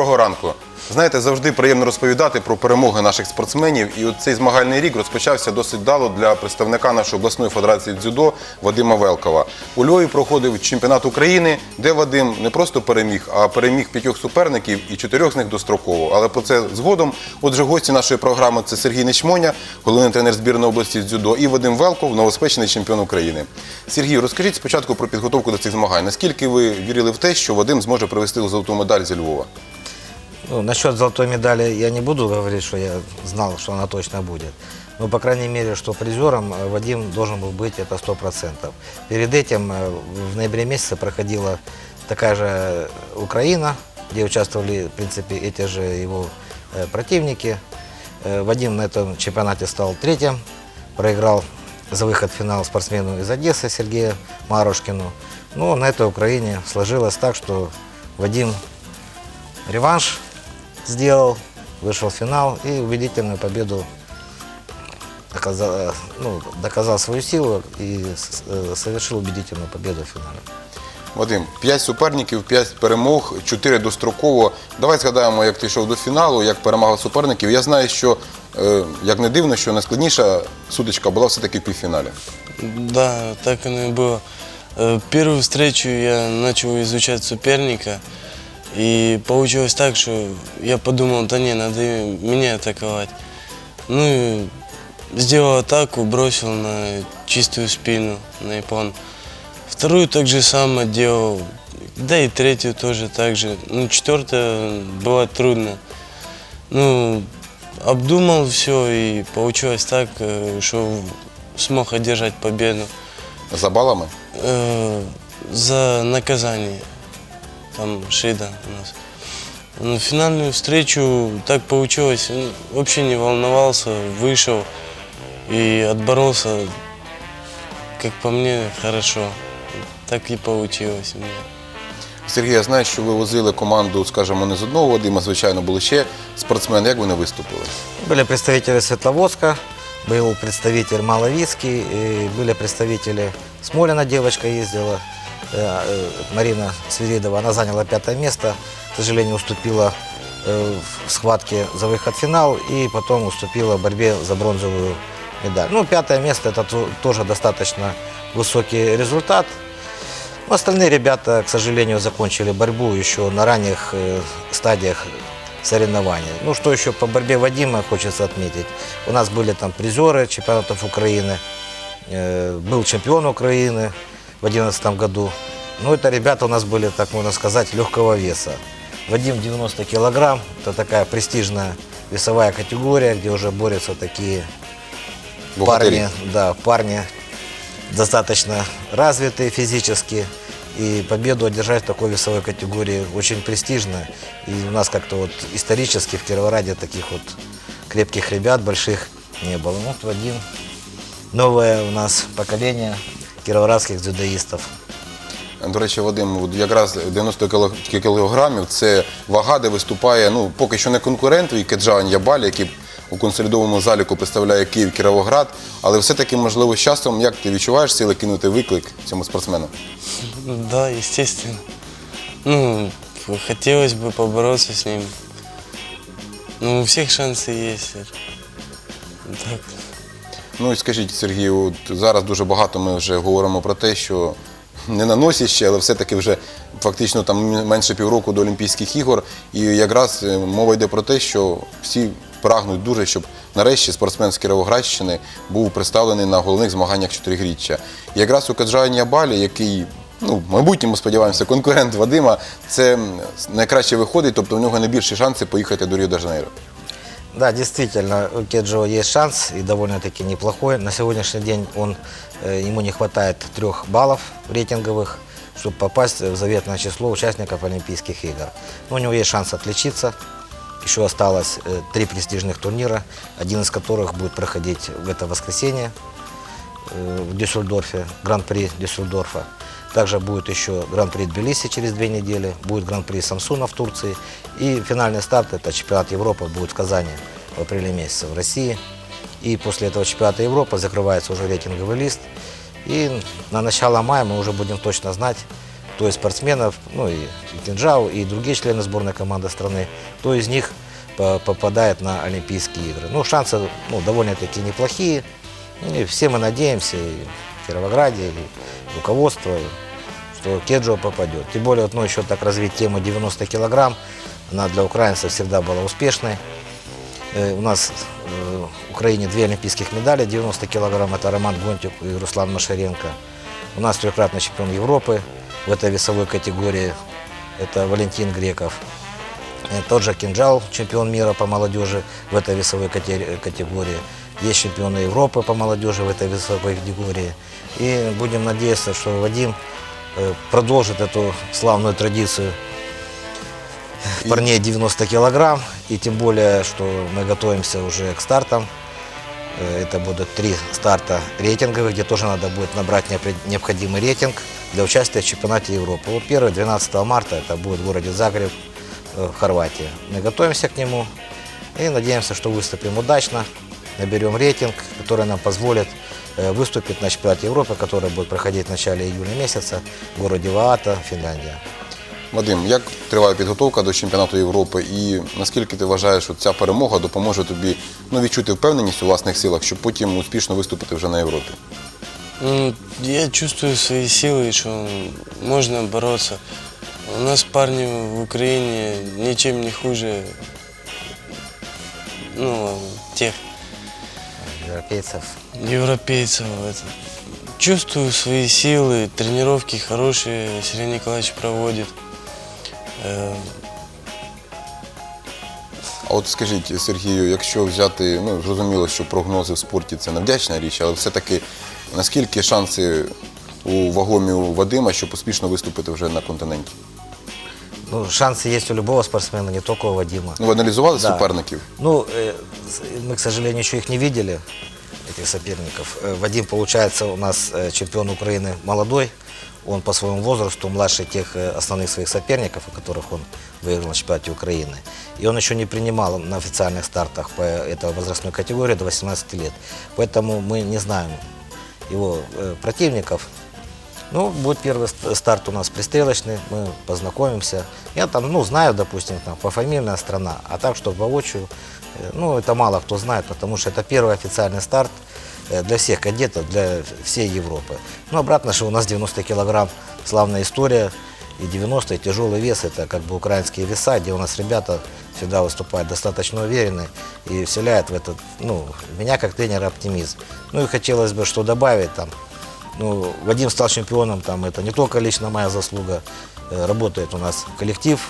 Доброго ранку. Знаєте, завжди приємно розповідати про перемоги наших спортсменів. І от цей змагальний рік розпочався досить вдало для представника нашої обласної федерації дзюдо Вадима Велкова. У Львові проходив чемпіонат України, де Вадим не просто переміг, а переміг п'ятьох суперників і чотирьох з них достроково. Але про це згодом. Отже, гості нашої програми це Сергій Нечмоня, головний тренер збірної області дзюдо, і Вадим Велков, новоспечений чемпіон України. Сергій, розкажіть спочатку про підготовку до цих змагань. Наскільки ви вірили в те, що Вадим зможе привезти золоту медаль зі Львова? Ну, насчет золотой медали я не буду говорить, что я знал, что она точно будет. Но, по крайней мере, что призером э, Вадим должен был быть, это 100%. Перед этим э, в ноябре месяце проходила такая же Украина, где участвовали, в принципе, эти же его э, противники. Э, Вадим на этом чемпионате стал третьим, проиграл за выход в финал спортсмену из Одессы Сергею Марушкину. Но на этой Украине сложилось так, что Вадим реванш сделал, вышел в финал и убедительную победу доказал, э, ну, доказал свою силу и с- э, совершил убедительную победу в финале. Вадим, п'ять суперників, п'ять перемог, чотири достроково. Давай згадаємо, як ти йшов до фіналу, як перемагав суперників. Я знаю, що е, як не дивно, що найскладніша сутичка була все-таки в півфіналі. Да, так оно и было. Э, Первую встречу я начал изучать соперника, И получилось так, что я подумал, да не, надо меня атаковать. Ну и сделал атаку, бросил на чистую спину, на япон. Вторую так же самое делал, да и третью тоже так же. Ну, четвертая было трудно. Ну, обдумал все, и получилось так, э, что смог одержать победу. За балами. Э, за наказание. Там Шида у нас. Ну, финальную встречу так получилось. ну, Вообще не волновался, вышел и отборолся, как по мне, хорошо. Так и получилось у меня. Сергій, я знаю, що ви возили команду, скажімо, не з одного Вадима, звичайно, були ще спортсмени. Як вони виступили? Были представители Светловодска, был представитель Маловицкий, и были представители Смолина, девочка ездила, Марина Свиридова, она заняла пятое место, к сожалению, уступила э, в схватке за выход в финал и потом уступила в борьбе за бронзовую медаль. Ну, пятое место это то- тоже достаточно высокий результат. Ну, Остальные ребята, к сожалению, закончили борьбу еще на ранних э, стадиях соревнований. Ну, что еще по борьбе Вадима хочется отметить. У нас были там призеры чемпионатов Украины, э, был чемпион Украины в 2011 году. Ну, это ребята у нас были, так можно сказать, легкого веса. Вадим 90 килограмм, это такая престижная весовая категория, где уже борются такие Богатирі. парни, да, парни достаточно развитые физически. И победу одержать в такой весовой категории очень престижно. И у нас как-то вот исторически в Кировораде таких вот крепких ребят больших не было. Ну, Вот Вадим, новое у нас поколение кировоградских дзюдоистов. До речі, Вадим, от якраз 90 кілограмів це вага, де виступає ну, поки що не конкурент твій Кеджан Ябаль, який у консолідованому заліку представляє Київ Кіровоград. Але все-таки, можливо, з часом, як ти відчуваєш сили кинути виклик цьому спортсмену? Да, естественно. Ну, хотелось бы побороться с ним. Ну, у всех шансы есть. Так. Ну і скажіть, Сергію, зараз дуже багато ми вже говоримо про те, що не на носі ще, але все-таки вже фактично там менше півроку до Олімпійських ігор. І якраз е, мова йде про те, що всі прагнуть дуже, щоб нарешті спортсмен з Кіровоградщини був представлений на головних змаганнях чотириріччя. І якраз у Каджані Ябалі, який ну, в майбутньому, сподіваємося, конкурент Вадима, це найкраще виходить, тобто у нього найбільші шанси поїхати до Ріо-де-Жанейро. Да, действительно, у Кеджо есть шанс и довольно-таки неплохой. На сегодняшний день он, э, ему не хватает трех баллов рейтинговых, чтобы попасть в заветное число участников Олимпийских игр. Но у него есть шанс отличиться. Еще осталось э, три престижных турнира, один из которых будет проходить в это воскресенье э, в Дюссельдорфе, Гран-при Дюссельдорфа. Также будет еще Гран-при Тбилиси через две недели, будет Гран-при Самсуна в Турции. И финальный старт, это чемпионат Европы, будет в Казани в апреле месяце в России. И после этого чемпионата Европы закрывается уже рейтинговый лист. И на начало мая мы уже будем точно знать, кто из спортсменов, ну и, и и другие члены сборной команды страны, кто из них по- попадает на Олимпийские игры. Ну, шансы ну, довольно-таки неплохие. И все мы надеемся, в Кировограде, руководство, что Кеджо попадет. Тем более, вот, ну, еще так развить тему 90 килограмм, она для украинцев всегда была успешной. Э, У нас э, в Украине две олимпийских медали, 90 килограмм, это Роман Гонтюк и Руслан Машаренко. У нас трехкратный чемпион Европы в этой весовой категории, это Валентин Греков. Э, Тот же Кинжал, чемпион мира по молодежи в этой весовой кате- категории. Есть чемпионы Европы по молодежи в этой весовой категории. И будем надеяться, что Вадим э, продолжит эту славную традицию парней 90 килограмм. И тем более, что мы готовимся уже к стартам. Э, Это будут три старта рейтинговых, где тоже надо будет набрать необходимый рейтинг для участия в чемпионате Европы. Вот первый 12 марта это будет в городе Загреб, э, в Хорватии. Мы готовимся к нему и надеемся, что выступим удачно, наберем рейтинг, который нам позволит э, выступить на чемпионате Европы, который будет проходить в начале июля месяца в городе Ваата, Финляндия. Вадим, як триває підготовка до чемпіонату Європи, і наскільки ти вважаєш, що ця перемога допоможе тобі ну, відчути впевненість у власних силах, щоб потім успішно виступити вже на Європі? Ну, я чувствую свои силы, что можно бороться. У нас парни в Украине ничем не хуже ну, тех Европейцев. европейцев. Это. Чувствую свои силы, тренировки хорошие Сергей Николаевич проводит. Э, А от скажіть, Сергію, якщо взяти, ну зрозуміло, що прогнози в спорті це невдячна річ, але все-таки наскільки шанси у вагомі у Вадима, щоб успішно виступити вже на континенті? Ну, шансы есть у любого спортсмена, не только у Вадима. Ну, ви аналізували Да. суперників? Ну, э, мы, к сожалению, еще их не видели, этих соперников. Э, Вадим, получается, у нас э, чемпион Украины молодой. Он по своему возрасту младше тех э, основных своих соперников, у которых он выиграл на чемпионате Украины. И он еще не принимал на официальных стартах по этой возрастной категории до 18 лет. Поэтому мы не знаем его э, противников. Ну, будет первый ст- старт у нас пристрелочный, мы познакомимся. Я там, ну, знаю, допустим, там, пофамильная страна, а так, что воочию, э, ну, это мало кто знает, потому что это первый официальный старт э, для всех кадетов, для всей Европы. Ну, обратно, что у нас 90 килограмм, славная история, и 90 и тяжелый вес, это как бы украинские веса, где у нас ребята всегда выступают достаточно уверенно и вселяют в этот, ну, меня как тренера оптимизм. Ну и хотелось бы что добавить там, ну, Вадим стал чемпионом, там это не только лично моя заслуга, э, работает у нас коллектив,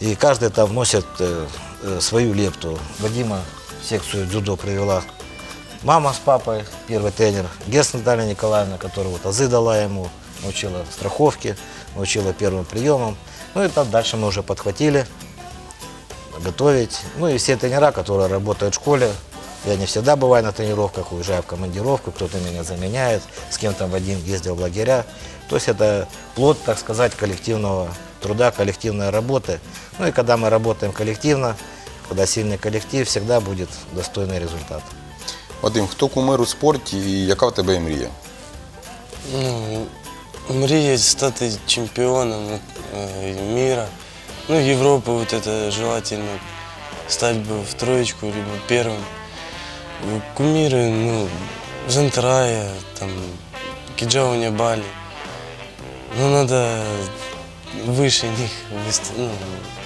и каждый там вносит э, э, свою лепту. Вадима секцию дзюдо привела мама с папой, первый тренер, Герс Наталья Николаевна, которая вот азы дала ему, научила страховке, научила первым приемам. Ну и там дальше мы уже подхватили, готовить. Ну и все тренера, которые работают в школе, я не всегда бываю на тренировках, уезжаю в командировку, кто-то меня заменяет, с кем-то Вадим ездил в лагеря. То есть это плод, так сказать, коллективного труда, коллективной работы. Ну и когда мы работаем коллективно, когда сильный коллектив, всегда будет достойный результат. Вадим, хто кумир у спорті і яка в тебе мрія? ну, мрия стать чемпионом э, мира. Ну, Европы вот это желательно стать бы в троечку, либо первым. Ну, Кумиры, ну, Зентрая, там, Киджао Бали. Ну, надо выше них выст- ну,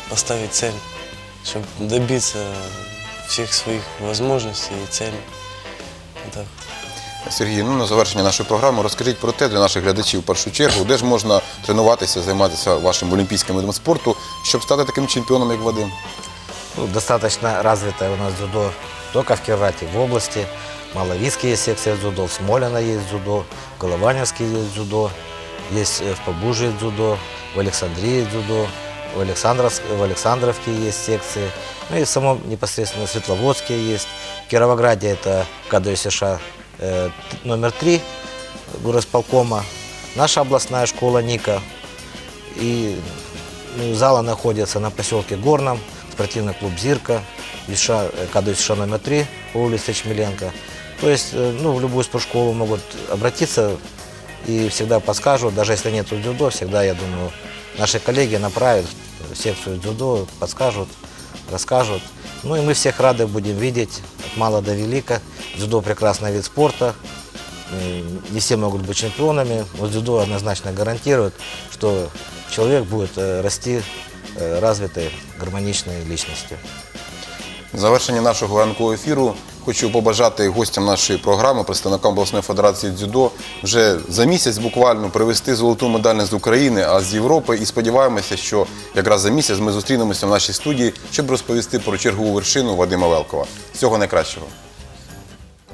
поставить цель, чтобы добиться всех своих возможностей и целей. Вот так. Сергій, ну на завершення нашої програми розкажіть про те для наших глядачів в першу чергу, де ж можна тренуватися, займатися вашим олімпійським видом спорту, щоб стати таким чемпіоном, як Вадим. Ну, достаточно развитое у нас дзюдо только в Кирате, в области. Маловицкие есть секция дзюдо, в Смолино есть дзюдо, в Голованевске есть дзюдо, есть э, в Побуже дзюдо, в Александрии дзюдо, в, в Александровке есть секции, ну и в самом непосредственно Светловодске есть. В Кировограде это КДСШ э, т- номер 3 горосполкома, наша областная школа НИКа, и ну, зала находится на поселке Горном, спортивный клуб «Зирка», ИША, э, КД США номер 3 по улице Чмеленко. То есть э, ну, в любую спортшколу могут обратиться и всегда подскажут, даже если нет дзюдо, всегда, я думаю, наши коллеги направят в секцию дзюдо, подскажут, расскажут. Ну и мы всех рады будем видеть от мала до велика. Дзюдо прекрасный вид спорта. Э, Не все могут быть чемпионами, но дзюдо однозначно гарантирует, что человек будет расти развитой, гармоничной личностью. Завершення нашого ранкового ефіру хочу побажати гостям нашої програми, представникам обласної федерації дзюдо, вже за місяць буквально привезти золоту медаль не з України, а з Європи. І сподіваємося, що якраз за місяць ми зустрінемося в нашій студії, щоб розповісти про чергову вершину Вадима Велкова. Всього найкращого.